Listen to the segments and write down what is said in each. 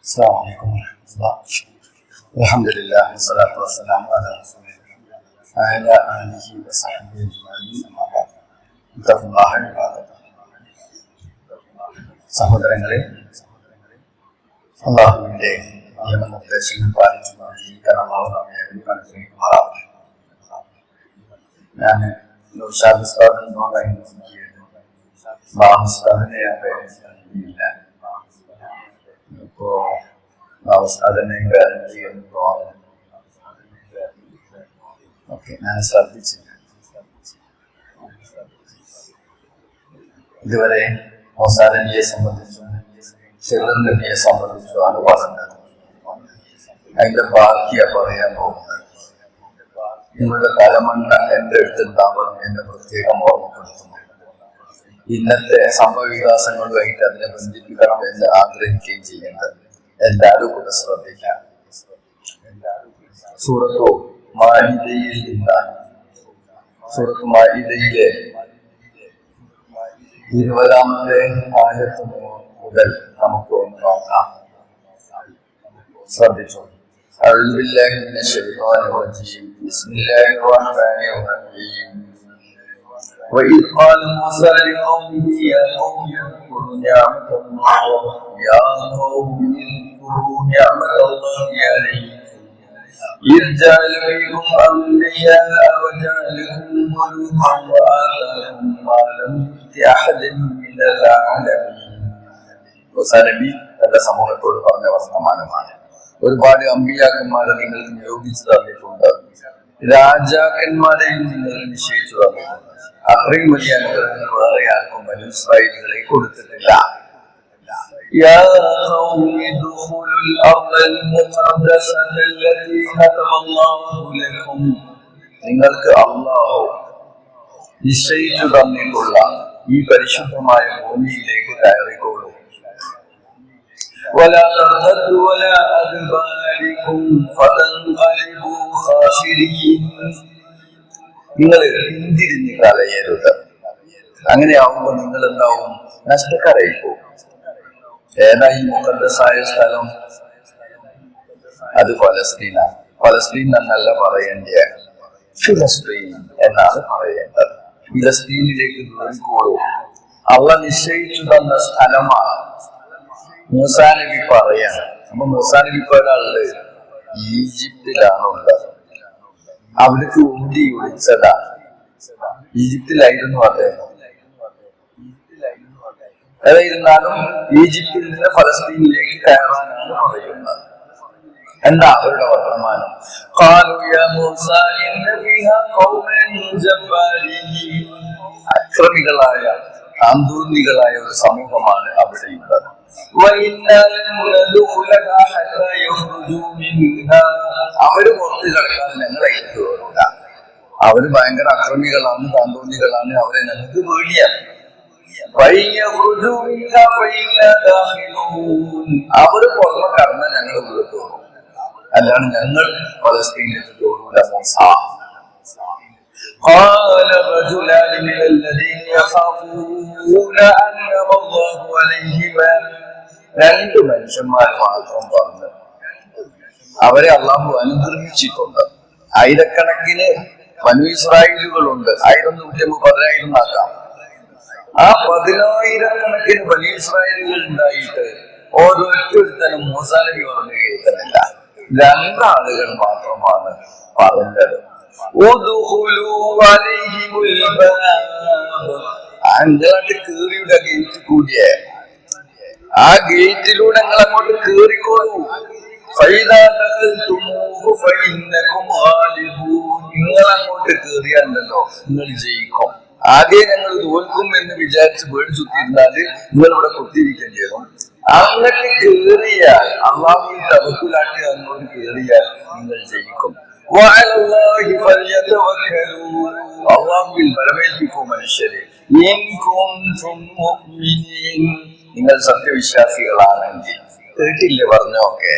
السلام عليكم ورحمة الله الحمد لله والصلاة والسلام على رسول الله وعلى آله وصحبه أجمعين أما بعد اتقوا الله عباد الله സഹോദരങ്ങളെ അള്ളാഹുവിന്റെ നിയമനിർദ്ദേശങ്ങൾ പാലിച്ചു ജീവിക്കാൻ അള്ളാഹു നമ്മെ അനുഗ്രഹിക്കുമാറാവട്ടെ ഞാൻ നൗഷാദ് ഉസ്താദ് എന്ന് പറയുന്നത് ബാബു ഉസ്താദിനെ ഞാൻ പേരില്ല ബാബു ഉസ്താദിനെ ചെയ്യുന്നു ഓക്കെ ഞാൻ ശ്രദ്ധിച്ചില്ല. ഇതുവരെ മൊസാദനിയെ സംബന്ധിച്ചും ചെറുതൻ നബിയെ സംബന്ധിച്ചും ആണ് പറഞ്ഞത്. അതിന്റെ ബാക്കിയാ പറയാൻ പോകുന്നത്. നിങ്ങളുടെ തലമണ്ണ എന്റെ അടുത്തുണ്ടാവണം എന്നെ പ്രത്യേകം ഓർമ്മപ്പെടുത്തുന്നു. ഇന്നത്തെ സംഭവ വികാസങ്ങളുമായിട്ട് അതിനെ ബന്ധിപ്പിക്കണം എന്ന് ആഗ്രഹിക്കുകയും ചെയ്യേണ്ടത് എല്ലാവരും കൂടെ ശ്രദ്ധിക്കാം സൂറത്തു മാലിതയിൽ നിന്നാണ് സൂറത്ത് മാലിതയിലെ ഇരുപതാമത്തെ ആയത്ത് മുതൽ നമുക്ക് ഒന്ന് നോക്കാം ശ്രദ്ധിച്ചു أعوذ بالله من الشيطان الرجيم بسم الله الرحمن الرحيم وإذ قال موسى لقومه يا قوم اذكروا نعمة الله يا قوم اذكروا نعمة الله عليكم إذ جعل فيكم أنبياء وجعلكم ملوكا وآتاكم ما لم يؤت أحد من العالمين നബി തന്റെ സമൂഹത്തോട് പറഞ്ഞ വർത്തമാനമാണ് ഒരുപാട് അമ്പിയാക്കന്മാരെ നിങ്ങൾക്ക് നിയോഗിച്ചു തന്നിട്ടുണ്ട് രാജാക്കന്മാരെയും നിങ്ങൾ നിശ്ചയിച്ചു തന്നിട്ടുണ്ട് അത്രയും വലിയ അനുഗ്രഹങ്ങൾ വേറെ ആർക്കും മനുഷ്യായികളെ കൊടുത്തിട്ടില്ല يا قوم ادخلوا الأرض المقدسة التي كتب الله لكم നിങ്ങൾക്ക് അള്ളാഹു നിശ്ചയിച്ചു തന്നിട്ടുള്ള ഈ പരിശുദ്ധമായ ഭൂമിയിലേക്ക് കയറിക്കോളൂ ولا ترتدوا ولا أدباركم فتنقلبوا خاسرين നിങ്ങൾ പിന്തിരിഞ്ഞ് കളയരുത് അങ്ങനെയാവുമ്പോൾ നിങ്ങൾ എന്താവും നഷ്ടക്കാരായി പോകും ഏതാ ഈ മുഖദ്സായ സ്ഥലം അത് ഫലസ്തീനാണ് ഫലസ്തീൻ എന്നല്ല പറയേണ്ട ഫിലസ്തീൻ എന്നാണ് പറയേണ്ടത് ഫിലസ്തീനിലേക്ക് ദൂരിക്കോളൂ അവ നിശ്ചയിച്ചു തന്ന സ്ഥലമാണ് മൂസാനബി പറയാണ് അപ്പൊ മൂസാനബി പറയാനുള്ളത് ഈജിപ്തിലാണ് ഉള്ളത്? അവർക്ക് ഉണ്ടി ഒഴിച്ചതാ ഈജിപ്തിലായിരുന്നു അദ്ദേഹം ഏതായിരുന്നാലും ഈജിപ്തിൽ നിന്ന് ഫലസ്തീനിലേക്ക് കയറാനാണ് പറയുന്നത്. എന്താ അവരുടെ വർത്തമാനം? അക്രമികളായ അന്തൂന്നികളായ ഒരു സമൂഹമാണ് അവിടെയുള്ളത് وإنا لن ندخلها حتى يخرجوا منها അവര് പുറത്ത് കിടക്കാൻ ഞങ്ങൾ അതിലേക്ക് കയറൂല അവര് ഭയങ്കര അക്രമികളാണ് താന്തോന്നികളാണ് അവരെ ഞങ്ങൾക്ക് പേടിയാണ് അവര് പുറമെ കടന്ന ഞങ്ങൾ ഉള്ളിൽ തോന്നും അല്ലാണ്ട് ഞങ്ങൾ പലസ്തീനിലേക്ക് തോന്നൂല മൂസ قال رجلان من الذين يخافون أنعم الله عليهما രണ്ട് മനുഷ്യന്മാർ മാത്രം പറഞ്ഞു. അവരെ അള്ളാഹു അനുഗ്രഹിച്ചിട്ടുണ്ട്. ആയിരക്കണക്കിന് മനു ഇസ്രായേലുകളുണ്ട്. ആയിരം നൂറ്റി അമ്പത് പതിനായിരം ആക്കാം ആ പതിനായിരക്കണക്കിന് വലിയ ഇസ്രായേലുകൾ ഉണ്ടായിട്ട് ഓരോരുത്തരും മൂസാനബി പറഞ്ഞു കേൾക്കുന്നില്ല. രണ്ടാളുകൾ മാത്രമാണ് പറഞ്ഞത്. അഞ്ചാട്ട് കേറിയുടെ ഗേറ്റ് കൂടിയ ആ ഗേറ്റിലൂടെ ഞങ്ങൾ അങ്ങോട്ട് കേറിക്കോളൂ. നിങ്ങൾ അങ്ങോട്ട് കേറിയാണ്ടല്ലോ നിങ്ങൾ ജയിക്കും. ആദ്യം ഞങ്ങൾ തോൽക്കും എന്ന് വിചാരിച്ച് വീട് ചുറ്റിയിരുന്നാൽ നിങ്ങൾ ഇവിടെ കുത്തിയിരിക്കേണ്ടി വരും. അങ്ങനെ കേറിയാൽ അള്ളാഹു തവക്കുലാട്ടി അങ്ങോട്ട് കേറിയാൽ നിങ്ങൾ ജയിക്കും. അള്ളാഹുവിൽ വരവേൽപ്പിക്കും മനുഷ്യരെ. നിങ്ങൾ സത്യവിശ്വാസികളാണെങ്കിൽ കേട്ടില്ലേ പറഞ്ഞോക്കെ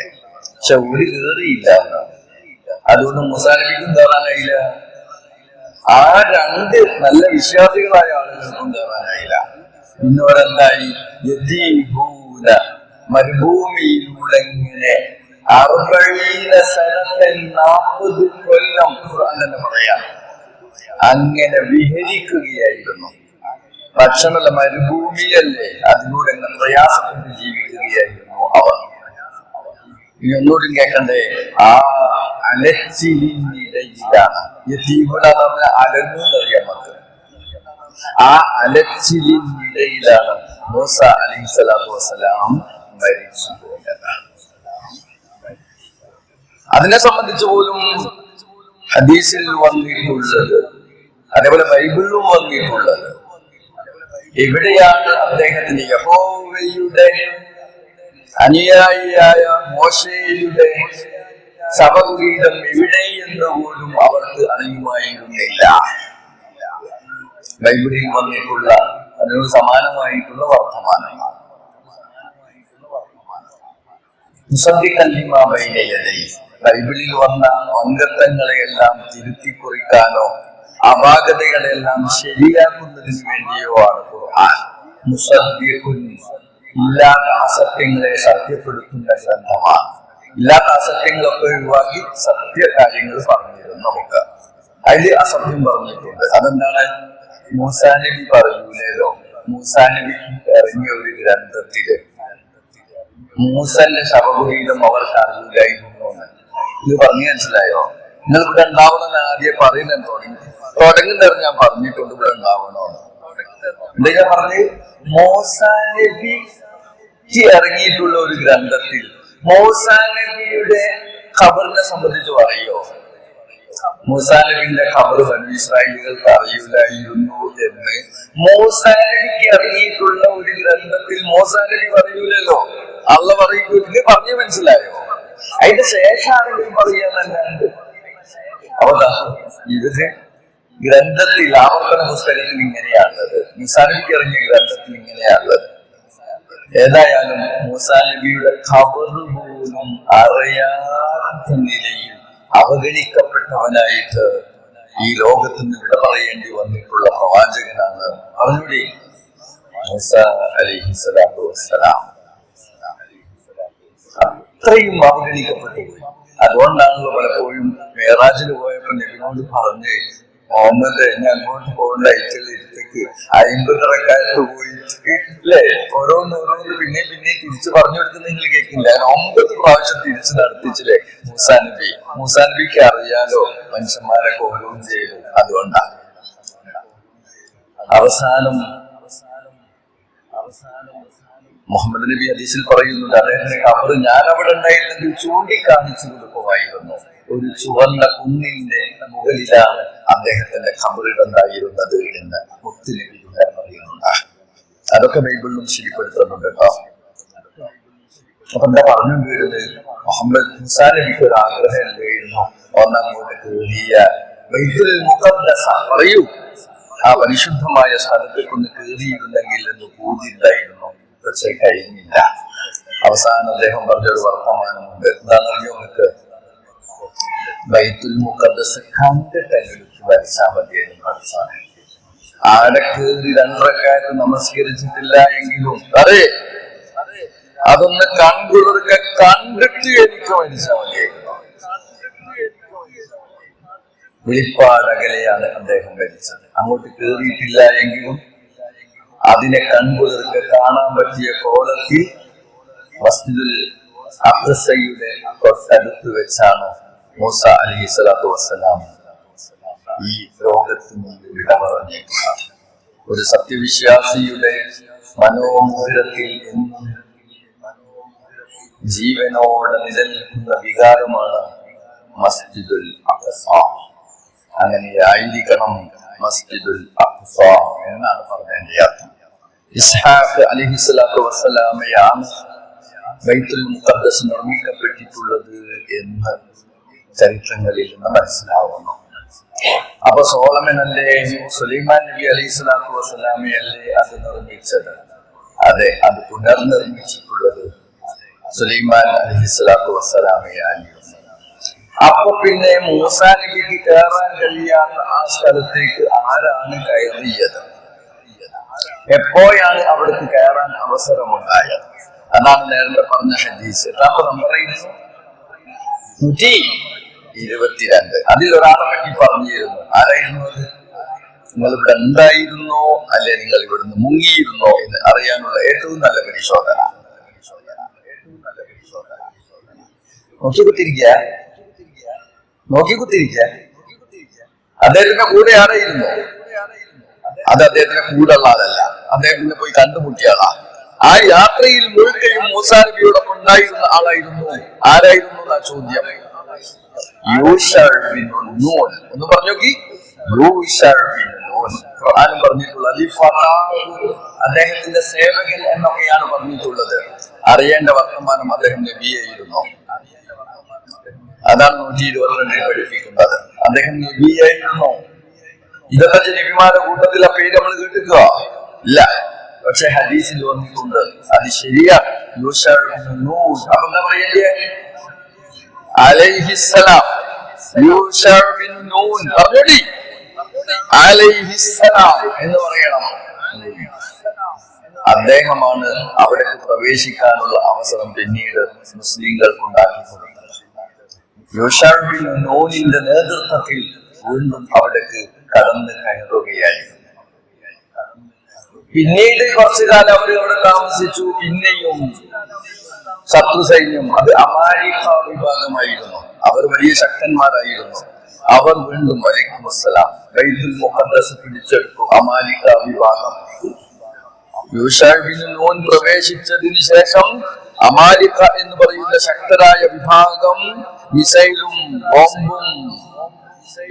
പക്ഷെ ഒരു കേറിയില്ല. അതുകൊണ്ട് മുസാനബിക്കും കഴിയില്ല? ആ രണ്ട് നല്ല വിശ്വാസികളായ ആളുകൾക്കും കയറാനായില്ല പിന്നോരെന്തായി യതീഭൂന മരുഭൂമിയിലൂടെ അറുപഴീന നാൽപ്പത് കൊല്ലം ഖുർആൻ തന്നെ പറയാം. അങ്ങനെ വിഹരിക്കുകയായിരുന്നു. ഭക്ഷണമല്ല മരുഭൂമിയല്ലേ? അതിലൂടെ പ്രയാസപ്പെട്ട് ജീവിക്കുകയായിരുന്നു അവർ. ഇനി ഒന്നുകൂടി കേൾക്കണ്ടേ? ആ അലച്ചിലിനിടയിലാണ്. യതീമുന എന്ന് പറഞ്ഞ എന്നറിയാം നമുക്ക് ആ അലച്ചിലിനിടയിലാണ് മൂസ അലൈഹി മരിച്ചു അതിനെ സംബന്ധിച്ച് പോലും ഹദീസിൽ വന്നിട്ടുള്ളത് അതേപോലെ ബൈബിളിലും വന്നിട്ടുള്ളത് എവിടെയാണ് അദ്ദേഹത്തിന് യഹോവയുടെ അനുയായിയായ മോശയുടെ ശവകുടീരം എവിടെ എന്ന് പോലും അവർക്ക് അറിയുമായിരുന്നില്ല. ബൈബിളിൽ വന്നിട്ടുള്ള അതിനോട് സമാനമായിട്ടുള്ള വർത്തമാനമാണ്. ബൈബിളിൽ വന്ന അംഗത്വങ്ങളെയെല്ലാം തിരുത്തി കുറിക്കാനോ അപാകതകളെല്ലാം ശരിയാക്കുന്നതിന് വേണ്ടിയോ ആണ്? ഖുർആൻ മുസദ്ദിഖുൻ ഇല്ലാത്ത അസത്യങ്ങളെ സത്യപ്പെടുത്തുന്ന ഗ്രന്ഥമാണ്. ഇല്ലാത്ത അസത്യങ്ങളൊക്കെ ഒഴിവാക്കി സത്യ കാര്യങ്ങൾ പറഞ്ഞിരുന്നു നമുക്ക്. അതിൽ അസത്യം പറഞ്ഞിട്ടുണ്ട്. അതെന്താണ്? മൂസാനബി പറയൂലേലോ മൂസാനബി ഇറങ്ങിയ ഒരു ഗ്രന്ഥത്തിൽ മൂസന്റെ ശവകുടീരം അവർക്ക് അറിയില്ലായിരുന്നു. ഇത് പറഞ്ഞു മനസ്സിലായോ? നിങ്ങൾ ഇവിടെ ഉണ്ടാവണമെന്ന് ആദ്യം പറയുന്നത് തുടങ്ങി തുടങ്ങുന്നത് ഞാൻ പറഞ്ഞിട്ടുണ്ട് ഇവിടെ ഉണ്ടാവണമെന്ന്. എന്താ ഞാൻ പറഞ്ഞ് മോസാനബി ഇറങ്ങിയിട്ടുള്ള ഒരു ഗ്രന്ഥത്തിൽ മോസാനബിയുടെ ഖബറിനെ സംബന്ധിച്ച് പറയോ? മൂസാനബിന്റെ ഖബർ ഇസ്രായേലുകൾക്ക് അറിയില്ലായിരുന്നു എന്ന്. മൂസാനബിക്ക് ഇറങ്ങിയിട്ടുള്ള ഒരു ഗ്രന്ഥത്തിൽ മൂസാനബി പറയൂലല്ലോ. അള്ള പറയൂ ഇത് പറഞ്ഞു മനസ്സിലായോ? അതിന്റെ ശേഷമാണെങ്കിലും പറയാന്നല്ലാണ്ട് അവതാ ഇതിന് ഗ്രന്ഥത്തിൽ ആവർത്തന പുസ്തകത്തിൽ ഇങ്ങനെയാണുള്ളത്. മൂസാനബിക്ക് ഇറങ്ങിയ ഗ്രന്ഥത്തിൽ ഇങ്ങനെയാണുള്ളത്. ഏതായാലും മൂസാ നബിയുടെ അറിയാത്ത നിലയിൽ അവഗണിക്കപ്പെട്ടവനായിട്ട് ഈ ലോകത്ത് നിന്ന് വിട പറയേണ്ടി വന്നിട്ടുള്ള പ്രവാചകനാണ്. അവരുടെ അത്രയും അവഗണിക്കപ്പെട്ടു അതുകൊണ്ടാണല്ലോ പലപ്പോഴും മേറാജിന് പോയപ്പോ നബിനോട് പറഞ്ഞ് മുഹമ്മദ് എന്നെ അങ്ങോട്ട് പോകുന്ന അയച്ചുള്ള ഇരുത്തേക്ക്. അയിമ്പതറക്കാലത്ത് പോയിട്ട് അല്ലേ ഓരോന്ന് ഓരോന്ന് പിന്നെ പിന്നെ തിരിച്ചു പറഞ്ഞു കൊടുക്കുന്ന നിങ്ങൾ കേൾക്കില്ല. ഒമ്പത് പ്രാവശ്യം തിരിച്ചു നടത്തിച്ചില്ലേ? മൂസാ നബി. മൂസാ നബിക്ക് അറിയാലോ മനുഷ്യന്മാരെ ഓരോന്ന് ചെയ്തു. അതുകൊണ്ടാണ് അവസാനം മുഹമ്മദ് നബി ഹദീസിൽ പറയുന്നുണ്ട് അദ്ദേഹത്തിന്റെ കബർ ഞാൻ അവിടെ ഉണ്ടായിരുന്നെങ്കിൽ ചൂണ്ടിക്കാണിച്ചു കൊടുക്കുമായിരുന്നു ഒരു ചുവന്ന കുന്നിന്റെ മുകളിലാണ് അദ്ദേഹത്തിന്റെ ഖബറിടുണ്ടായിരുന്നത് എന്ന് ഒത്തിരി പറയുന്നുണ്ട് അതൊക്കെ ബൈബിളിലും ശരിപ്പെടുത്തുന്നുണ്ട് കേട്ടോ. അപ്പൊ എന്താ പറഞ്ഞു മുഹമ്മദ് മുസാ നബിക്ക് ഒരു ആഗ്രഹം ഉണ്ടായിരുന്നു ഒന്നങ്ങോട്ട് കേറിയ ബൈബിൾ മുഖദ്ദസ. പറയൂ. ആ പരിശുദ്ധമായ സ്ഥലത്തേക്ക് ഒന്ന് കയറിയിരുന്നെങ്കിൽ എന്ന് കൂതിണ്ടായിരുന്നു പക്ഷെ കഴിഞ്ഞില്ല. അവസാനം അദ്ദേഹം പറഞ്ഞൊരു വർത്തമാനമുണ്ട് എന്താണെന്നറിയോ നിങ്ങൾക്ക്? ബൈത്തുൽ മുഖദ്ദസ് കണ്ടിട്ടെങ്കിലും വരച്ചാൽ മതിയായിരുന്നു പഠിച്ചാൽ ആടെ കയറി രണ്ടരക്കാലത്ത് നമസ്കരിച്ചിട്ടില്ല എങ്കിലും അതെ അതൊന്ന് കൺകുളിർക്കെ കണ്ടിട്ട് എനിക്ക് മരിച്ചാൽ മതിയായിരുന്നു വെളിപ്പാടകലെയാണ് അദ്ദേഹം മരിച്ചത്. അങ്ങോട്ട് കയറിയിട്ടില്ല എങ്കിലും അതിനെ കൺകുളിർക്കെ കാണാൻ പറ്റിയ കോലത്തിൽ മസ്ജിദുൽ അബ്ദസയുടെ തൊട്ടടുത്ത് വെച്ചാണ് മൂസ അലി സ്വലാത്തു വസ്സലാം ഈ ലോകത്ത് വിട ഒരു സത്യവിശ്വാസിയുടെ മനോമൂലത്തിൽ എന്നും ജീവനോടെ നിലനിൽക്കുന്ന വികാരമാണ് മസ്ജിദുൽ അഖ്സ അങ്ങനെ ആയിരിക്കണം മസ്ജിദുൽ അഖ്സ എന്നാണ് പറഞ്ഞതിന്റെ അർത്ഥം. ഇസ്ഹാഖ് അലഹി സ്വലാത്തു വസ്സലാമയാണ് ബൈത്തുൽ മുഖദ്ദസ് നിർമ്മിക്കപ്പെട്ടിട്ടുള്ളത് എന്ന് ചരിത്രങ്ങളിൽ നിന്ന് മനസ്സിലാവുന്നു. അപ്പൊ സോളമനല്ലേ സുലൈമാൻ നബി അലൈഹി സ്വലാത്തു വസ്സലാമയല്ലേ അത് നിർമ്മിച്ചത്? അതെ അത് പുനർനിർമ്മിച്ചിട്ടുള്ളത് സുലൈമാൻ അലൈഹി സ്വലാത്തു വസ്സലാമയായിരുന്നു അപ്പൊ പിന്നെ മൂസാ നബിക്ക് കയറാൻ കഴിയാത്ത ആ സ്ഥലത്തേക്ക് ആരാണ് കയറിയത്? എപ്പോഴാണ് അവിടേക്ക് കയറാൻ അവസരമുണ്ടായത്? അതാണ് നേരത്തെ പറഞ്ഞ ഹദീസ്. പറയുന്നു നൂറ്റി ഇരുപത്തിരണ്ട്. അതിൽ ഒരാളെ പറ്റി പറഞ്ഞിരുന്നു. ആരായിരുന്നു അത്? നിങ്ങൾ ഇവിടെ ഉണ്ടായിരുന്നോ? അല്ലെ നിങ്ങൾ ഇവിടുന്ന് മുങ്ങിയിരുന്നോ എന്ന് അറിയാനുള്ള ഏറ്റവും നല്ല പരിശോധന. നോക്കിക്കുത്തിരിക്ക നോക്കി കുത്തിരിക്ക അദ്ദേഹത്തിന്റെ കൂടെ ആരായിരുന്നു? അത് അദ്ദേഹത്തിന്റെ കൂടെ ഉള്ള ആളല്ല. അദ്ദേഹത്തിന്റെ പോയി കണ്ടുമുട്ടിയ ആളാ. ആ യാത്രയിൽ മുഴുക്കയും മൂസാനബിയോടൊപ്പം ഉണ്ടായിരുന്ന ആളായിരുന്നു. ആരായിരുന്നു ചോദ്യം? യൂഷർ ബിൻ നൂൻ ഒന്ന് പറഞ്ഞു നോക്കി. യൂഷർ ബിൻ നൂൻ ഖുർആൻ പറഞ്ഞിട്ടുള്ള അദ്ദേഹത്തിന്റെ സേവകൻ എന്നൊക്കെയാണ് പറഞ്ഞിട്ടുള്ളത്. അറിയേണ്ട വർത്തമാനം അദ്ദേഹം നബിയായിരുന്നു. അതാണ് നൂറ്റി ഇരുപത്തിരണ്ടിൽ പഠിപ്പിക്കുന്നത്. അദ്ദേഹം നബിയായിരുന്നു. ഇതൊക്കെ നബിമാരുടെ കൂട്ടത്തിൽ ആ പേര് നമ്മൾ കേട്ടിക്കുക ഇല്ല. പക്ഷെ ഹദീസിൽ വന്നിട്ടുണ്ട്. അത് ശരിയാ യൂഷർ ബിൻ നൂൻ അപ്പൊ എന്താ പറയണ്ടേ അലൈഹിസ്സലാം. ബിൻ അലൈഹിസ്സലാം എന്ന് പറയണം. അദ്ദേഹമാണ് അവിടെ പ്രവേശിക്കാനുള്ള അവസരം പിന്നീട് മുസ്ലിങ്ങൾ ഉണ്ടാക്കി കൊടുത്തത് നേതൃത്വത്തിൽ വീണ്ടും അവിടേക്ക് കടന്നു കയറുകയായി പിന്നീട് കുറച്ചു കാലം അവർ അവിടെ താമസിച്ചു. പിന്നെയും ശത്രു സൈന്യം അത് അമാരിക്ക വിഭാഗമായിരുന്നു. അവർ വലിയ ശക്തന്മാരായിരുന്നു. അവർ വീണ്ടും വലൈക്കും അസ്സലാം. ബൈത്തുൽ മുഖദ്ദസ് പിടിച്ചെടുത്തു അമാലിക വിഭാഗം. യൂഷാബിന് നോൻ പ്രവേശിച്ചതിന് ശേഷം അമാലിക എന്ന് പറയുന്ന ശക്തരായ വിഭാഗം മിസൈലും ബോംബും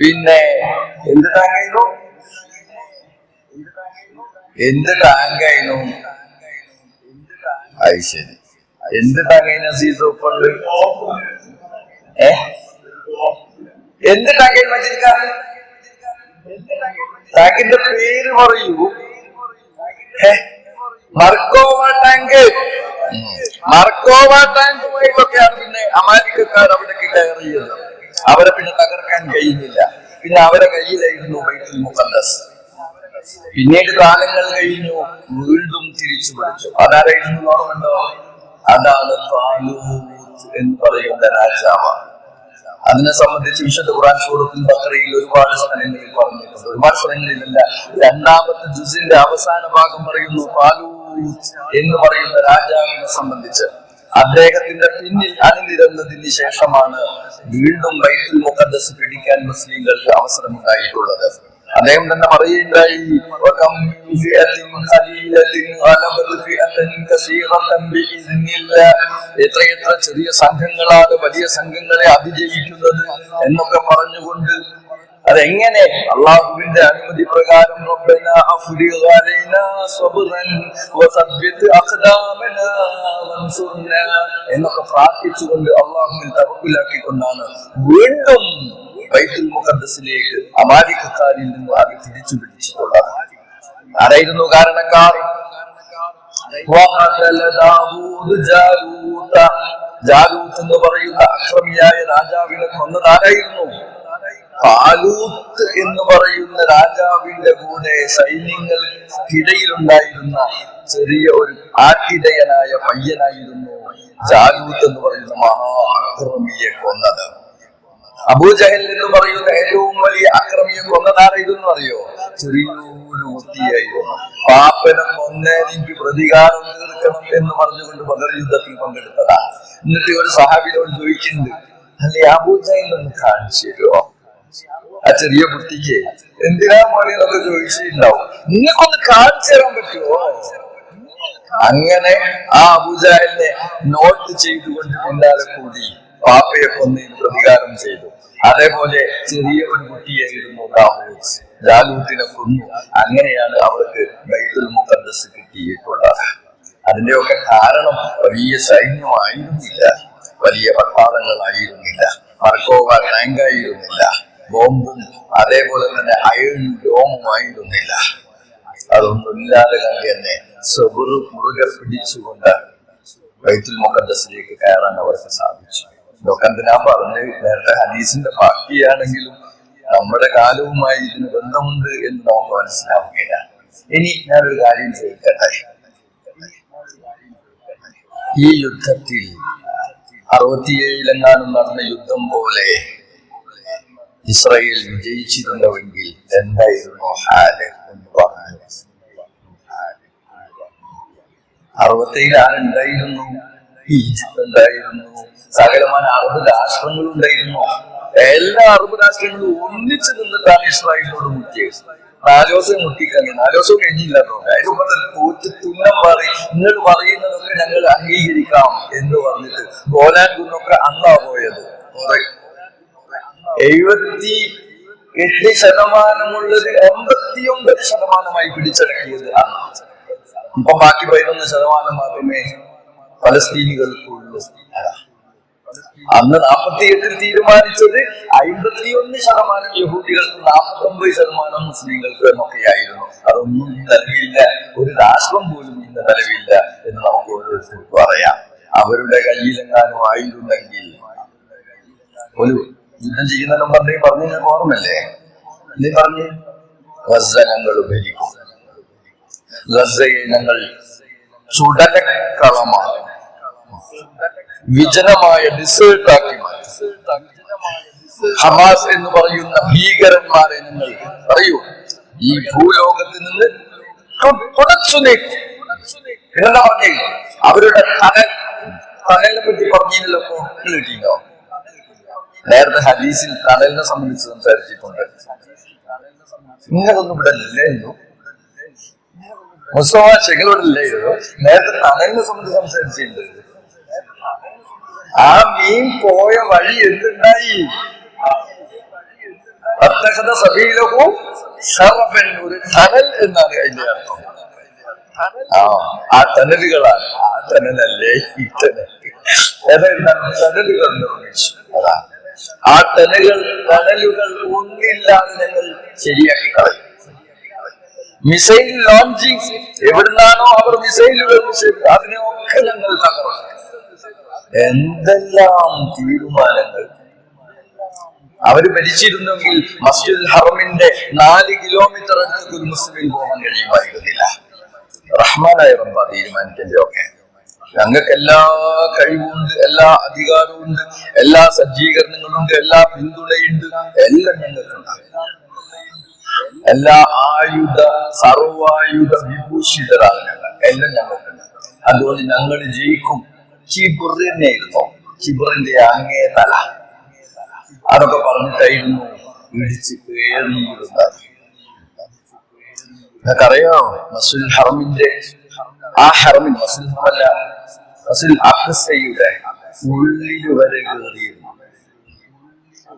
പിന്നെ എന്ത് ടാങ്കായിരുന്നു എന്ത് ടാങ്കായിരുന്നു അത് ശരി. എന്ത് ടാങ്കൈന സീസ് ഉപ്പുണ്ട് ഏ? എന്ത് ടാങ്കൈ മജിക്ക ടാങ്കിന്റെ പേര് പറയൂ. മർക്കോവ ടാങ്ക് മർക്കോവ ടാങ്കുമായിട്ടൊക്കെയാണ് പിന്നെ അമാരിക്കക്കാർ അവിടേക്ക് കയറിയത്. അവരെ പിന്നെ തകർക്കാൻ കഴിയുന്നില്ല പിന്നെ അവരെ കയ്യിലായിരുന്നു ബൈത്തുൽ മുഖദ്ദസ്. പിന്നീട് കാലങ്ങൾ കഴിഞ്ഞു വീണ്ടും തിരിച്ചു പിടിച്ചു അതാരായിരുന്നു ഓർമ്മയുണ്ടോ? അതാണ് എന്ന് പറയുന്ന രാജാവ് അതിനെ സംബന്ധിച്ച് വിശുദ്ധ ഖുർആൻ സൂറത്തിൽ ബക്രയിൽ ഒരുപാട് സ്ഥലങ്ങളിൽ പറഞ്ഞിട്ടുണ്ട്. ഒരുപാട് സ്ഥലങ്ങളിലല്ല രണ്ടാമത്തെ ജുസിന്റെ അവസാന ഭാഗം പറയുന്നു എന്ന് പറയുന്ന രാജാവിനെ സംബന്ധിച്ച്. അദ്ദേഹത്തിന്റെ പിന്നിൽ അണിനിരന്നതിന് ശേഷമാണ് വീണ്ടും ബൈത്തുൽ മുഖദ്ദസ് പിടിക്കാൻ മുസ്ലിങ്ങൾക്ക് അവസരമുണ്ടായിട്ടുള്ളത്. അദ്ദേഹം തന്നെ പറയുകയുണ്ടായി. എത്രയെത്ര ചെറിയ സംഘങ്ങളാണ് വലിയ സംഘങ്ങളെ അതിജയിക്കുന്നത് എന്നൊക്കെ പറഞ്ഞുകൊണ്ട് അതെങ്ങനെ അള്ളാഹുവിന്റെ അനുമതി പ്രകാരം എന്നൊക്കെ പ്രാർത്ഥിച്ചുകൊണ്ട് അള്ളാഹുവിൽ തറപ്പിലാക്കിക്കൊണ്ടാണ് വീണ്ടും ബൈത്തുൽ മുഖദ്സിലേക്ക് അമാലിക്കാരിൽ നിന്ന് അത് തിരിച്ചു പിടിച്ചിട്ടുള്ളത്. ആരായിരുന്നു കാരണക്കാർ? ജാലൂത്ത്. എന്ന് പറയുന്ന അക്രമിയായ രാജാവിനെ കൊന്നത് ആരായിരുന്നു? പാലൂത്ത് എന്ന് പറയുന്ന രാജാവിന്റെ കൂടെ സൈന്യങ്ങൾക്കിടയിലുണ്ടായിരുന്ന ചെറിയ ഒരു ആട്ടിടയനായ പയ്യനായിരുന്നു ജാലൂത്ത് എന്ന് പറയുന്ന മഹാ അക്രമിയെ കൊന്നത്. അബൂജഹൽ എന്ന് പറയുന്ന ഏറ്റവും വലിയ അക്രമിയെ കൊന്നതാരായിരുന്നു അറിയോ? ചെറിയൊരു കുട്ടിയായിരുന്നു പാപ്പനെ കൊന്നേനെങ്കിൽ പ്രതികാരം തീർക്കണം എന്ന് പറഞ്ഞുകൊണ്ട് ബദർ യുദ്ധത്തിൽ പങ്കെടുത്തതാ എന്നിട്ട് ഒരു സഹാബിനോട് ചോദിക്കുന്നുണ്ട് അല്ലെ അബൂജഹൽ ഒന്ന് കാണിച്ചു തരുമോ ആ ചെറിയ കുട്ടിക്ക് എന്തിനാ മോനെ എന്നൊക്കെ ചോദിച്ചിട്ടുണ്ടാവും. നിങ്ങൾക്കൊന്ന് കാണിച്ചു തരാൻ പറ്റുമോ അങ്ങനെ ആ അബൂജാലിനെ നോട്ട് ചെയ്തുകൊണ്ട് പിന്നാലെ കൂടി പാപ്പയെ കൊന്നതിന് പ്രതികാരം ചെയ്തു. അതേപോലെ ചെറിയ ഒരു കുട്ടിയെ ജാലൂത്തിനെ കൊന്നു. അങ്ങനെയാണ് അവർക്ക് ബൈബിൾ മുഖദ്ദസ് കിട്ടിയിട്ടുള്ളത്. അതിന്റെയൊക്കെ കാരണം വലിയ സൈന്യമായിരുന്നില്ല. വലിയ പട്ടാളങ്ങളായിരുന്നില്ല. മർക്കോവ ടാങ്കായിരുന്നില്ല. ബോംബും അതേപോലെ തന്നെ അയൺ ഡോമുമായിരുന്നില്ല. അതൊന്നും ഇല്ലാതെ കണ്ട് തന്നെ സബുറ് മുറുകെ പിടിച്ചുകൊണ്ട് ബൈത്തുൽ മുഖദ്സിലേക്ക് കയറാൻ അവർക്ക് സാധിച്ചു. ഇതൊക്കെ എന്തിനാ പറഞ്ഞ് നേരത്തെ ഹദീസിന്റെ ബാക്കിയാണെങ്കിലും നമ്മുടെ കാലവുമായി ഇതിന് ബന്ധമുണ്ട് എന്ന് നമുക്ക് മനസ്സിലാവുകയാണ് ഇനി ഞാനൊരു കാര്യം ചോദിക്കട്ടെ? ഈ യുദ്ധത്തിൽ അറുപത്തിയേഴിലെങ്ങാനും നടന്ന യുദ്ധം പോലെ ഇസ്രയേൽ വിജയിച്ചിരുന്നുവെങ്കിൽ എന്തായിരുന്നു ഹാൽ എന്ന് പറഞ്ഞു അറുപത്തേഴിൽ ആരുണ്ടായിരുന്നു? ഈജിപ്ത് ഉണ്ടായിരുന്നു. സകലമായ അറബ് രാഷ്ട്രങ്ങൾ ഉണ്ടായിരുന്നു എല്ലാ അറബ് രാഷ്ട്രങ്ങളും ഒന്നിച്ചു നിന്നിട്ടാണ് ഇസ്രായേലിനോട് മുട്ടിയത്. നാലോസം ദിവസം മുട്ടിക്കാൻ നാല് ദിവസം കഴിഞ്ഞില്ല അതിനുമ്പോൾ തോറ്റ് തുന്നം പറയും നിങ്ങൾ പറയുന്നതൊക്കെ ഞങ്ങൾ അംഗീകരിക്കാം എന്ന് പറഞ്ഞിട്ട് ഗോലാൻ കുന്നൊക്കെ അന്നാ പോയത്. എഴുപത്തി എട്ട് ശതമാനമുള്ളത് എൺപത്തിയൊമ്പത് ശതമാനമായി പിടിച്ചടക്കിയത് അന്നാണ് ഇപ്പൊ ബാക്കി പതിനൊന്ന് ശതമാനം മാത്രമേ ഫലസ്തീനികൾക്കുള്ളൂ. അതാ. അന്ന് നാൽപ്പത്തി എട്ടിൽ തീരുമാനിച്ചത് അമ്പത്തിയൊന്ന് ശതമാനം യഹൂദികൾക്ക് നാൽപ്പത്തി ഒമ്പത് ശതമാനം മുസ്ലിങ്ങൾക്ക് എന്നൊക്കെയായിരുന്നു. അതൊന്നും നിലവില്ല ഒരു രാഷ്ട്രം പോലും ഇന്ന് നിലവില്ല എന്ന് നമുക്ക് ഓരോരുത്തർക്ക് പറയാം. അവരുടെ കയ്യിലെങ്ങാനും ആയിരുന്നെങ്കിൽ ഒരു യുദ്ധം ചെയ്യുന്നതിനും പറഞ്ഞു പറഞ്ഞു ഞാൻ ഓർമ്മല്ലേ നീ പറഞ്ഞു? വസനങ്ങൾ ഭരിക്കും ഗസയെ ഞങ്ങൾ ചുടലക്കളമാണ് വിജനമായ ഡിസേർട്ടാക്കി മാറ്റി. ഹമാസ് എന്ന് പറയുന്ന ഭീകരന്മാരെ നിങ്ങൾ പറയൂ ഈ ഭൂലോകത്ത് നിന്ന് തുടച്ചു നീക്കും. പറഞ്ഞേ? അവരുടെ തനൽ തനലിനെ പറ്റി പറഞ്ഞില്ലല്ലോ നേരത്തെ ഹദീസിൽ തണലിനെ സംബന്ധിച്ച് സംസാരിച്ചിട്ടുണ്ട്. നിങ്ങളൊന്നും ഇവിടെ ഇല്ലായിരുന്നു മുസ്ലിം ഇവിടെ ഇല്ലായിരുന്നു നേരത്തെ തണലിനെ സംബന്ധിച്ച് സംസാരിച്ചിട്ടുണ്ട്. ആ മീൻ പോയ വഴി എന്തുണ്ടായി? അത്തഹത സഭയിലവും ഷറഫൻ ഒരു തണൽ എന്നാണ് അതിന്റെ അർത്ഥം. ആ ആ തണലുകളാണ്. ആ തണലല്ലേ ഈ തണൽ? ഏതായിരുന്നാലും തണലുകൾ നിർമ്മിച്ചു. അതാണ് ആ തണലുകൾ തനലുകൾ ഒന്നില്ലാതെ ഞങ്ങൾ ശരിയാക്കി കളയും മിസൈൽ ലോഞ്ചിങ് എവിടുന്നാണോ അവർ മിസൈലുകൾ അതിനെ ഒക്കെ ഞങ്ങൾ തകർക്കും എന്തെല്ലാം തീരുമാനങ്ങൾ? അവർ ഭരിച്ചിരുന്നെങ്കിൽ മസ്ജിദ് ഹറമിന്റെ നാല് കിലോമീറ്റർ അടുത്തേക്ക് ഒരു മുസ്ലിം പോകാൻ കഴിയുമായിരുന്നില്ല. റഹ്മാനായ റബ്ബ തീരുമാനിക്കണ്ടേ ഒക്കെ ഞങ്ങൾക്ക് എല്ലാ കഴിവുണ്ട് എല്ലാ അധികാരമുണ്ട് എല്ലാ സജ്ജീകരണങ്ങളുണ്ട് എല്ലാ പിന്തുണയുണ്ട് എല്ലാം ഞങ്ങൾക്കുണ്ട് എല്ലാ ആയുധ സർവായുധ വിഭൂഷിതരാണ് ഞങ്ങൾ എല്ലാം ഞങ്ങൾക്കുണ്ട് അതുകൊണ്ട് ഞങ്ങൾ ജയിക്കും. ചിബിർ ചിബുറിന്റെ അങ്ങേ തല. അതൊക്കെ പറഞ്ഞിട്ടായിരുന്നു ഇടിച്ച് കയറിയിരുന്നത് നിങ്ങൾക്കറിയോ മസുൽ ഹറമിന്റെ ആ ഹറമിൻ മസുൽ ഹറമല്ല മസുൽ അഹസയുടെ ഉള്ളിൽ വരെ കയറിയിരുന്നു.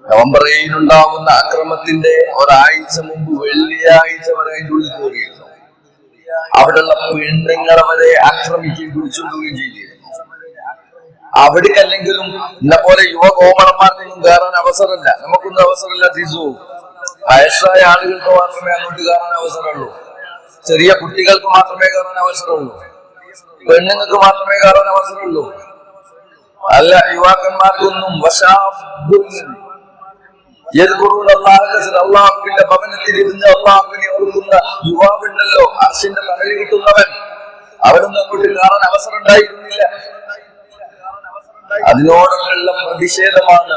നവംബർ ഏഴിനുണ്ടാവുന്ന അക്രമത്തിന്റെ ഒരാഴ്ച മുമ്പ് വെള്ളിയാഴ്ച വരെ അതിന്റെ ഉള്ളിൽ കയറിയിരുന്നു. അവിടെയുള്ള പെണ്ണുങ്ങളെ വരെ ആക്രമിക്കുകയും കുറിച്ചുകൊണ്ടുകയും ചെയ്തിരുന്നു അവിടെ അല്ലെങ്കിലും എന്നെ പോലെ യുവ കോമളന്മാർക്കൊന്നും കയറാൻ അവസരമില്ല. നമുക്കൊന്നും അവസരമില്ല തിസു വയസ്സായ ആളുകൾക്ക് മാത്രമേ അങ്ങോട്ട് കയറാൻ അവസരമുള്ളൂ. ചെറിയ കുട്ടികൾക്ക് മാത്രമേ കയറാൻ അവസരമുള്ളൂ. പെണ്ണുങ്ങൾക്ക് മാത്രമേ കയറാൻ അവസരമുള്ളൂ. അല്ല യുവാക്കന്മാർക്കൊന്നും. അള്ളാഹുവിന്റെ ഭവനത്തിൽ ഇരുന്ന് അള്ളാഹുവിനെ ഓർക്കുന്ന യുവാവുണ്ടല്ലോ. അർഷിന്റെ തണൽ കിട്ടുന്നവൻ. അവരൊന്നും അങ്ങോട്ട് കയറാൻ അവസരം ഉണ്ടായിരുന്നില്ല. അതിനോടൊക്കെയുള്ള പ്രതിഷേധമാണ്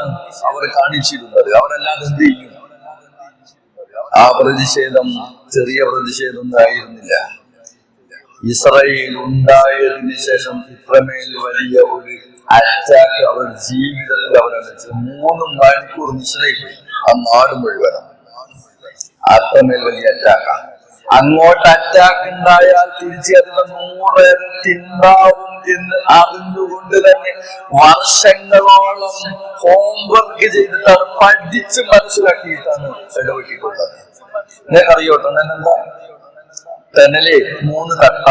അവർ കാണിച്ചിരുന്നത്. അവരല്ലാതെ എന്ത് ചെയ്യും? ആ പ്രതിഷേധം ചെറിയ പ്രതിഷേധം ആയിരുന്നില്ല. ഇസ്രയേൽ ഉണ്ടായതിനു ശേഷം ഇത്രമേൽ വലിയ ഒരു അറ്റാക്ക് അവർ ജീവിതത്തിൽ അവരടിച്ചത് മൂന്ന് മണിക്കൂർ നിശ്ചയിക്കും ആ നാട് മുഴുവനും. അത്രമേൽ വലിയ അറ്റാക്കാണ് അങ്ങോട്ട് അറ്റാക്ക് ഉണ്ടായാൽ തിരിച്ച് നൂറ് ഉണ്ടാവും എന്ന് അറിഞ്ഞുകൊണ്ട് തന്നെ വർഷങ്ങളോളം ഹോംവർക്ക് ചെയ്തിട്ടാണ് പഠിച്ച് മനസ്സിലാക്കിയിട്ടാണ് ഇടപെട്ടിട്ടുള്ളത്. നിങ്ങൾക്കറിയോട്ടോ എന്താ തെന്നൽ മൂന്ന് തട്ട.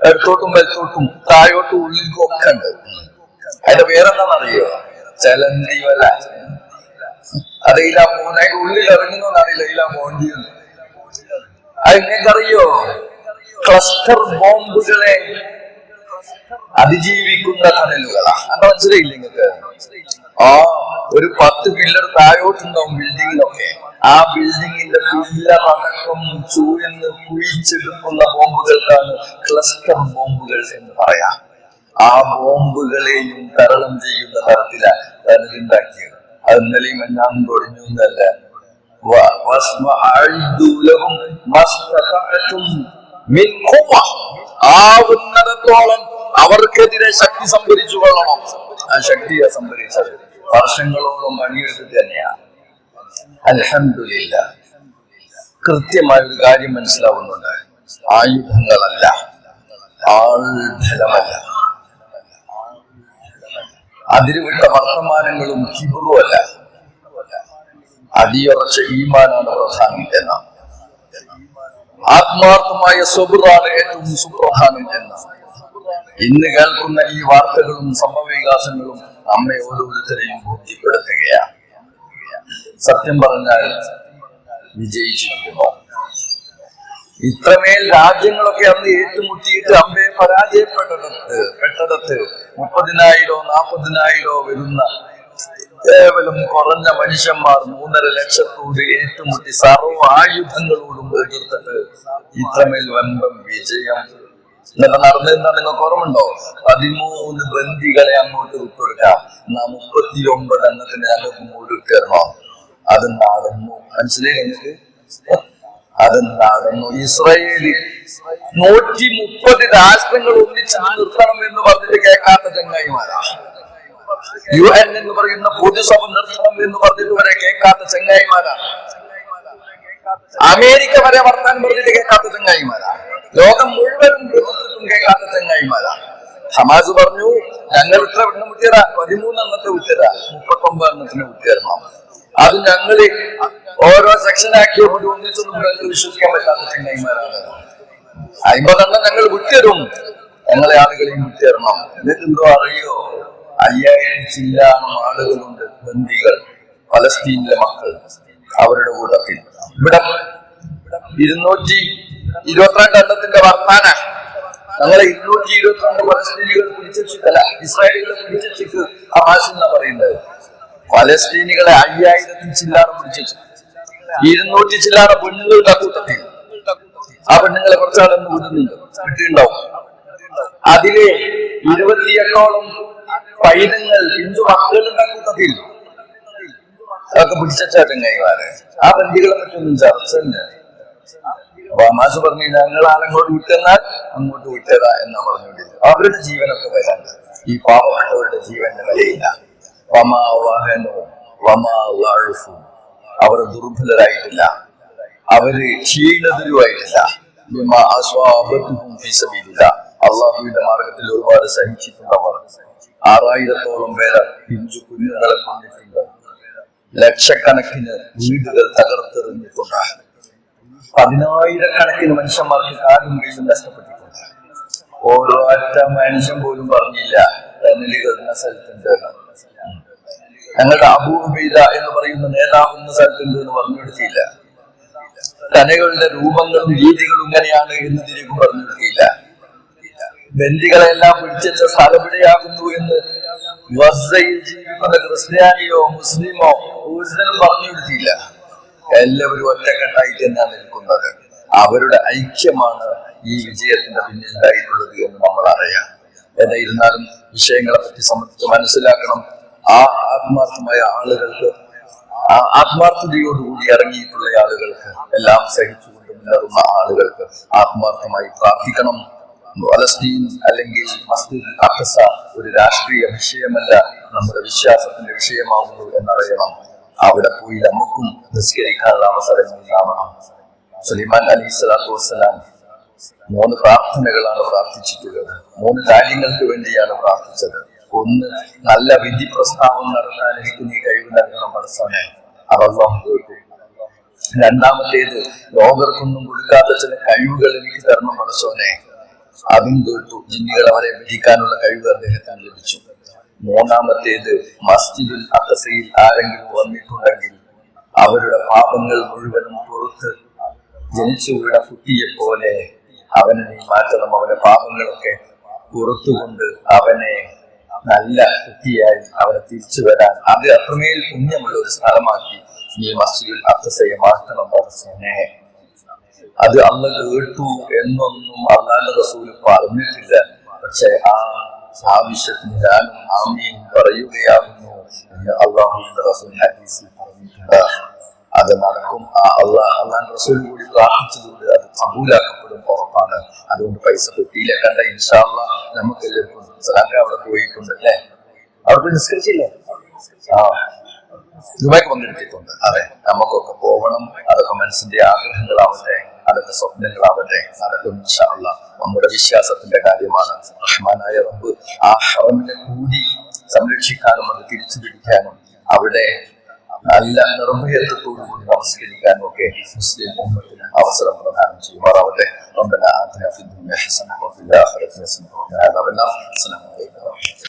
എടുത്തോട്ടും വലത്തോട്ടും താഴോട്ടും ഉള്ളിലും ഒക്കെ ഉണ്ട്. അതിന്റെ പേരെന്താണെന്നറിയോ? ചലന്തി വല അറിയില്ല മോനെ ഉള്ളിൽ ഇറങ്ങുന്നോന്നറിയില്ല ഇല്ല മോണ്ടിയെന്ന് അത് നിങ്ങൾക്കറിയോ ക്ലസ്റ്റർ ബോംബുകളെ അതിജീവിക്കുന്ന ടണലുകളാ അത് മനസ്സിലായില്ല നിങ്ങൾക്ക്? ആ ഒരു പത്ത് പില്ലർ താഴോട്ടുണ്ടാവും ബിൽഡിങ്ങിലൊക്കെ. ആ ബിൽഡിങ്ങിന്റെ പില്ലർ അടക്കം ചൂഴ്ന്ന് കുഴിച്ചെടുക്കുന്ന ബോംബുകൾക്കാണ് ക്ലസ്റ്റർ ബോംബുകൾ എന്ന് പറയാം. ആ ബോംബുകളെയും തരണം ചെയ്യുന്ന തരത്തിലാണ് തനതുണ്ടാക്കിയത് അത് ഇന്നലെയും എല്ലാം എന്നല്ല. ആവുന്നിടത്തോളം അവർക്കെതിരെ ശക്തി സംഭരിച്ചു കൊള്ളണം. ആ ശക്തിയെ സംഭരിച്ചത്. വർഷങ്ങളോളം പണിയെടുത്തിട്ട് തന്നെയാണ് അലഹമില്ല കൃത്യമായ ഒരു കാര്യം മനസ്സിലാവുന്നുണ്ട്. ആയുധങ്ങളല്ല. ആൾഫലമല്ല അതിരുവിട്ട വർത്തമാനങ്ങളും കിബറുമല്ല അടിയുറച്ച ഈമാനാണ് പ്രധാനം എന്ന ആത്മാർത്ഥമായ സ്വബുറാണ് ഏറ്റവും സുപ്രധാനം എന്ന ഇന്ന് കേൾക്കുന്ന ഈ വാർത്തകളും സംഭവവികാസങ്ങളും നമ്മെ ഓരോരുത്തരെയും ബോധ്യപ്പെടുത്തുകയാണ് സത്യം പറഞ്ഞാൽ വിജയിച്ചിരിക്കുന്നു ഇത്രമേൽ രാജ്യങ്ങളൊക്കെ അന്ന് ഏറ്റുമുട്ടിയിട്ട് അമ്പയെ പരാജയപ്പെട്ടടത്ത് പെട്ടടത്ത് മുപ്പതിനായിരോ നാൽപ്പതിനായിരോ വരുന്ന കേവലം കുറഞ്ഞ മനുഷ്യന്മാർ മൂന്നര ലക്ഷത്തോട് ഏറ്റുമുട്ടി സർവ ആയുധങ്ങളോടും എതിർത്തിട്ട് ഇത്രമേൽ വമ്പം വിജയം. എന്നിട്ട് നടന്നിരുന്ന നിങ്ങൾക്ക് ഓർമ്മയുണ്ടോ? പതിമൂന്ന് ബന്ദികളെ അങ്ങോട്ട് വിട്ടുകൊടുക്കാം. എന്നാ മുപ്പത്തി ഒമ്പത് എണ്ണത്തിന് ഞങ്ങൾക്ക് ഇങ്ങോട്ട് വിട്ടുതരണോ അത് നടന്നു മനസ്സിലായി നിങ്ങൾക്ക്? അത് നടന്നു ഇസ്രയേലി നൂറ്റി മുപ്പത് രാഷ്ട്രങ്ങൾ ഒന്നിച്ച് നിർത്തണം എന്ന് പറഞ്ഞിട്ട് കേൾക്കാത്ത ചങ്ങായിമാരാ. യു എൻ എന്ന് പറയുന്ന പൊതുസഭ നിർത്തണം എന്ന് പറഞ്ഞിട്ട് വരെ കേൾക്കാത്ത ചങ്ങായിമാരാണ്. അമേരിക്ക വരെ വർത്താൻ പറഞ്ഞിട്ട് കേൾക്കാത്ത ചങ്ങായിമാരാണ്. ലോകം മുഴുവനും എതിർത്തിട്ടും കേൾക്കാത്ത ചങ്ങായിമാരാണ്. ഹമാസ് പറഞ്ഞു ഞങ്ങൾ ഇത്ര എണ്ണം വിട്ടുതരാ പതിമൂന്നെണ്ണത്തെ വിട്ടുതരാ മുപ്പത്തൊമ്പത് എണ്ണത്തിന് വിട്ടുതരണം അത് ഞങ്ങൾ ഓരോ സെക്ഷനാക്കിയപ്പോൾ ഒന്നിച്ചൊന്നും ഞങ്ങൾക്ക് വിശ്വസിക്കാൻ പറ്റാത്ത ചങ്ങായിമാരാണ്. അമ്പതെണ്ണം ഞങ്ങൾ വിട്ടുതരും ഞങ്ങളെ ആളുകളെയും വിട്ടുതരണം എന്നിട്ട് എന്തോ അറിയോ? അയ്യായിരം ചില്ലാണ് ആളുകളുണ്ട് ബന്ദികൾ പലസ്തീനിലെ മക്കൾ അവരുടെ കൂട്ടത്തിൽ. ഇവിടെ ഇരുന്നൂറ്റി ഇരുപത്തിരണ്ട് എണ്ണത്തിന്റെ വർത്താന. ഞങ്ങളെ ഇരുന്നൂറ്റി ഇരുപത്തിരണ്ട് പലസ്തീനികൾ പിടിച്ചിട്ടല്ല ഇസ്രായേലികളെ പിടിച്ചിട്ട് ഹമാസ് എന്നാ പറയുന്നത്? പലസ്തീനികളെ അയ്യായിരത്തി ചില്ലാറ് പിടിച്ചു ഇരുന്നൂറ്റി ചില്ലാറ് പെണ്ണുങ്ങളുടെ കൂട്ടത്തിൽ. ആ പെണ്ണുങ്ങളെ കുറച്ചാളൊന്നും വിടുന്നുണ്ട്. വിട്ടിട്ടുണ്ടാവും. അതിലെ ഇരുപത്തിയെട്ടോളം പൈതങ്ങൾ ഹിന്ദു മക്കളുടെ കൂട്ടത്തിൽ. അതൊക്കെ പിടിച്ച ചങ്ങായിമാരെ ആ ബന്ധികളെ പറ്റൊന്നും ചർച്ച അമാസ് പറഞ്ഞു ഞങ്ങൾ ആളങ്ങോട്ട് വിട്ടെന്നാൽ അങ്ങോട്ട് വിട്ടതാ എന്നാ പറഞ്ഞുകൊണ്ടില്ല അവരുടെ ജീവനൊക്കെ വരാണ്ട് ഈ പാവപ്പെട്ടവരുടെ ജീവന്റെ വിലയില്ല വമാ വഹനവും വമാ വാഴ്ഫും. അവർ ദുർബലരായിട്ടില്ല. അവർ ക്ഷീണതരുമായിട്ടില്ല അള്ളാഹുവിന്റെ മാർഗത്തിൽ ഒരുപാട് സഹിച്ചിട്ടുണ്ടവർ ആറായിരത്തോളം പേര് പിഞ്ചു കുഞ്ഞുങ്ങളെ കൊണ്ടിട്ടുണ്ട് ലക്ഷക്കണക്കിന് വീടുകൾ തകർത്തെറിഞ്ഞിട്ടുണ്ട്. പതിനായിരക്കണക്കിന് മനുഷ്യന്മാർക്ക് കാലും കൈയും നഷ്ടപ്പെട്ടിട്ടുണ്ട്. ഓരോ ഒറ്റ മനുഷ്യൻ പോലും പറഞ്ഞില്ല തന്നലുകൾ എന്ന സ്ഥലത്തുണ്ട്. എന്ന്. ഞങ്ങളുടെ അബൂബൈദ എന്ന് പറയുന്ന നേതാവ് എന്ന സ്ഥലത്തുണ്ട് എന്ന് പറഞ്ഞു കൊടുത്തില്ല തനകളുടെ രൂപങ്ങളും രീതികളും ഇങ്ങനെയാണ് പറഞ്ഞു കൊടുത്തില്ല ബന്ദികളെല്ലാം പിടിച്ചെച്ച സ്ഥലമിടയാകുന്നു എന്ന് ജീവിക്കുന്ന ക്രിസ്ത്യാനിയോ മുസ്ലിമോ ഊർജനും പറഞ്ഞു കൊടുത്തില്ല എല്ലാവരും ഒറ്റക്കെട്ടായി തന്നെയാണ് നിൽക്കുന്നത്. അവരുടെ ഐക്യമാണ് ഈ വിജയത്തിന്റെ പിന്നിൽ പിന്നിലുണ്ടായിട്ടുള്ളത് എന്ന് നമ്മൾ അറിയാം. ഏതായിരുന്നാലും വിഷയങ്ങളെ പറ്റി സംബന്ധിച്ച് മനസ്സിലാക്കണം. ആ ആത്മാർത്ഥമായ ആളുകൾക്ക് ആ ആത്മാർത്ഥതയോടുകൂടി ഇറങ്ങിയിട്ടുള്ള ആളുകൾക്ക് എല്ലാം സഹിച്ചുകൊണ്ട് മുന്നേറുന്ന ആളുകൾക്ക് ആത്മാർത്ഥമായി പ്രാർത്ഥിക്കണം. ഫലസ്തീൻ അല്ലെങ്കിൽ മസ്ജിദ് ഒരു രാഷ്ട്രീയ വിഷയമല്ല നമ്മുടെ വിശ്വാസത്തിന്റെ വിഷയമാകുന്നു എന്നറിയണം. അവിടെ പോയി നമുക്കും നിസ്കരിക്കാനുള്ള അവസരം ഉണ്ടാവണം. സുലൈമാൻ അലി സ്വലാത്തു വസ്സലാം മൂന്ന് പ്രാർത്ഥനകളാണ് പ്രാർത്ഥിച്ചിട്ടുള്ളത്. മൂന്ന് കാര്യങ്ങൾക്ക് വേണ്ടിയാണ് പ്രാർത്ഥിച്ചത്. ഒന്ന് നല്ല വിധി പ്രസ്താവം നടത്താൻ എനിക്ക് നീ കഴിവ് നൽകണം പഠിച്ചോനെ അതെല്ലാം രണ്ടാമത്തേത് ലോകർക്കൊന്നും കൊടുക്കാത്ത ചില കഴിവുകൾ എനിക്ക് തരണം പഠിച്ചോനെ അതും കേട്ടു. ജിന്നുകൾ അവരെ ഭരിക്കാനുള്ള കഴിവ് അദ്ദേഹത്തിന് ലഭിച്ചു. മൂന്നാമത്തേത് മസ്ജിദുൽ അക്കസയിൽ ആരെങ്കിലും വന്നിട്ടുണ്ടെങ്കിൽ അവരുടെ പാപങ്ങൾ മുഴുവനും പുറത്ത് ജനിച്ചു വീണ കുട്ടിയെ പോലെ അവനെ നീ മാറ്റണം. അവന്റെ പാപങ്ങളൊക്കെ പുറത്തുകൊണ്ട് അവനെ നല്ല കുട്ടിയായി അവനെ തിരിച്ചു വരാൻ. അത് അത്രമേൽ പുണ്യമുള്ള ഒരു സ്ഥലമാക്കി നീ മസ്ജിദുൽ അക്കസയെ മാറ്റണം. പറഞ്ഞേ അത് അന്ന് കേട്ടു എന്നൊന്നും അള്ളാന്റെ റസൂൽ പറഞ്ഞിട്ടില്ല. പക്ഷെ ആ ആവശ്യത്തിന് ഞാനും ആമീൻ പറയുകയാകുന്നു അള്ളാഹുന്റെ റസൂൽ ഹദീസിൽ പറഞ്ഞിട്ടുണ്ട്. അത് നടക്കും. അള്ളാഹ് അള്ളാഹ് റസൂൽ കൂടി പ്രാർത്ഥിച്ചതുകൊണ്ട് അത് കബൂലാക്കപ്പെടും ഉറപ്പാണ്. അതുകൊണ്ട് പൈസ കിട്ടിയില്ല. കണ്ട ഇൻഷാല്ല നമുക്ക് എല്ലാവർക്കും സലാങ്ക അവിടെ പോയിട്ടുണ്ട് അല്ലേ? അവിടെ നിസ്കരിച്ചില്ലേ? ആ. ദുബായ്ക്ക് പങ്കെടുത്തിട്ടുണ്ട്. അതെ നമുക്കൊക്കെ പോകണം അതൊക്കെ മനസ്സിന്റെ ആഗ്രഹങ്ങളാവട്ടെ. അതൊക്കെ സ്വപ്നങ്ങളാവട്ടെ അതൊക്കെ ഇൻഷാല്ല നമ്മുടെ വിശ്വാസത്തിന്റെ കാര്യമാണ് റഹ്മാനായ റബ്ബ് ആ ഹറമിനെ കൂടി സംരക്ഷിക്കാനും അത് തിരിച്ചു പിടിക്കാനും അവിടെ നല്ല നിർഭയത്വത്തോടുകൂടി നമസ്കരിക്കാനും ഒക്കെ മുസ്ലിം ഉമ്മത്തിന് അവസരം പ്രദാനം ചെയ്യുമാറാവട്ടെ ربنا آتنا في الدنيا حسنة وفي الآخرة حسنة وقنا عذاب النار السلام عليكم